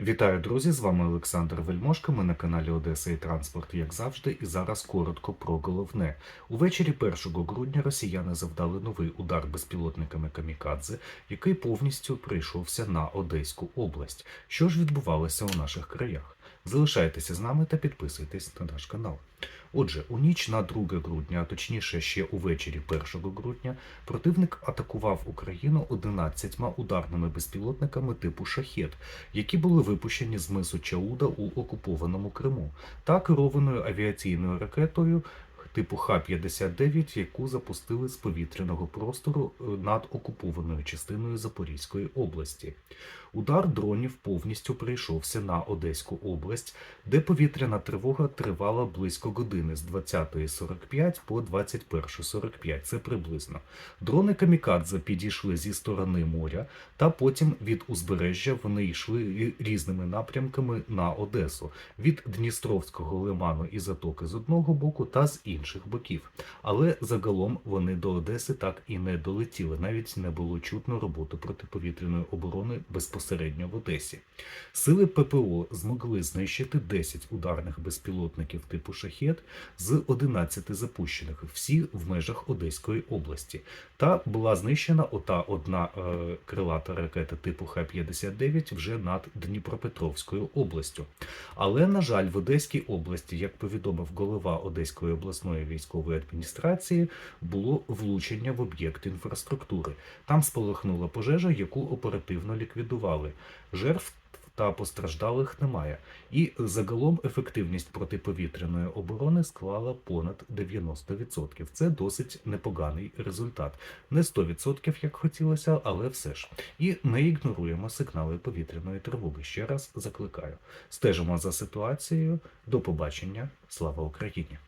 Вітаю, друзі! З вами Олександр Вельмошка. Ми на каналі Одеса і Транспорт, як завжди. І зараз коротко про головне. Увечері 1 грудня росіяни завдали новий удар безпілотниками камікадзе, який повністю прийшовся на Одеську область. Що ж відбувалося у наших краях? Залишайтеся з нами та підписуйтесь на наш канал. Отже, у ніч на 2 грудня, а точніше ще увечері 1 грудня, противник атакував Україну 11 ударними безпілотниками типу шахет, які були випущені з мису Чауда у окупованому Криму, та керованою авіаційною ракетою типу Х-59, яку запустили з повітряного простору е, над окупованою частиною Запорізької області. Удар дронів повністю прийшовся на Одеську область, де повітряна тривога тривала близько години з 20.45 по 21.45. Це приблизно. Дрони камікадзе підійшли зі сторони моря, та потім від узбережжя вони йшли різними напрямками на Одесу від Дністровського лиману і затоки з одного боку та з інших боків. Але загалом вони до Одеси так і не долетіли. Навіть не було чутно роботи протиповітряної оборони безпосередньо в Одесі. Сили ППО змогли знищити 10 ударних безпілотників типу шахет з 11 запущених, всі в межах Одеської області. Та була знищена ота одна е, крилата ракета типу Х-59 вже над Дніпропетровською областю. Але, на жаль, в Одеській області, як повідомив голова Одеської обласної військової адміністрації, було влучення в об'єкт інфраструктури. Там спалахнула пожежа, яку оперативно ліквідували. Жертв та постраждалих немає. І загалом ефективність протиповітряної оборони склала понад 90%. Це досить непоганий результат. Не 100%, як хотілося, але все ж. І не ігноруємо сигнали повітряної тривоги. Ще раз закликаю. Стежимо за ситуацією. До побачення. Слава Україні!